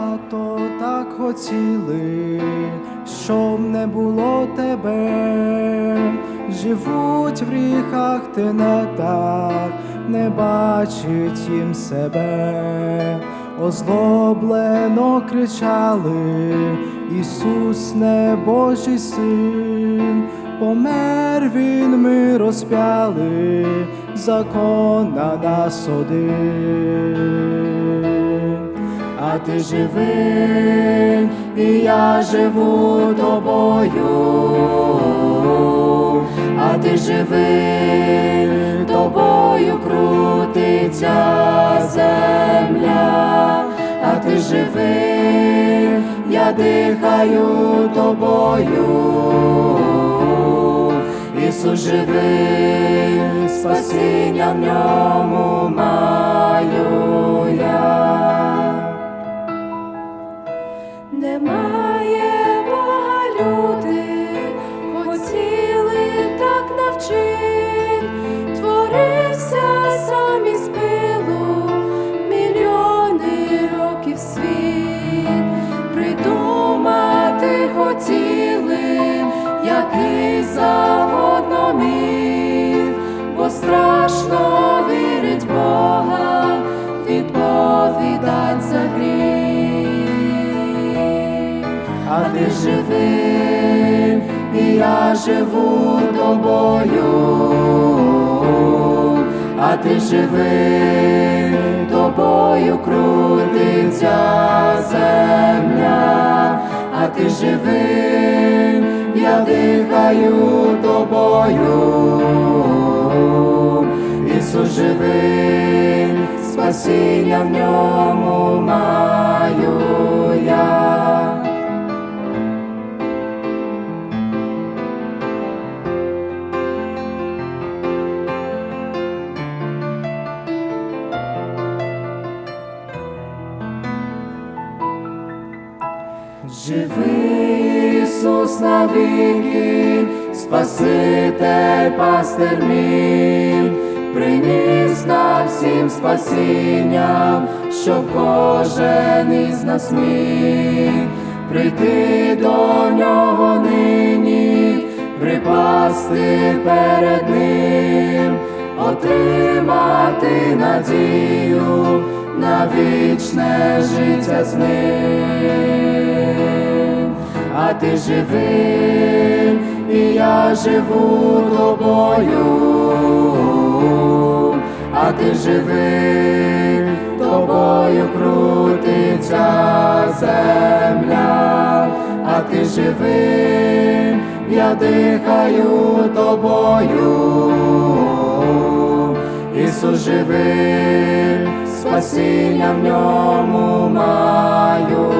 Багато так хотіли, щоб не було тебе, живуть в гріхах ти не так, не бачить їм себе, озлоблено кричали, Ісус не Божий син, помер він, ми розп'яли, закон на нас один. А ти живий, і я живу тобою, а ти живий, тобою крутиться земля, а ти живий, я дихаю тобою. Ісус живий, спасіння в ньому завгодно міф, бо страшно вірить Бога, відповідать за гріх. а ти живий, і я живу тобою, а ти живий, тобою крутиться земля, а ти живий, я дихаю тобою, Ісус живий, спасіння в ньому маю я. Живий Ісус навіки, Спаситель пастир мій, приніс нам всім спасіння, щоб кожен із нас міг прийти до нього нині, припасти перед ним, отримати надію на вічне життя з ним. А ти живий, і я живу тобою, а ти живий, тобою крутиться земля, а ти живий, я дихаю тобою. Ісус живий, спасіння в ньому маю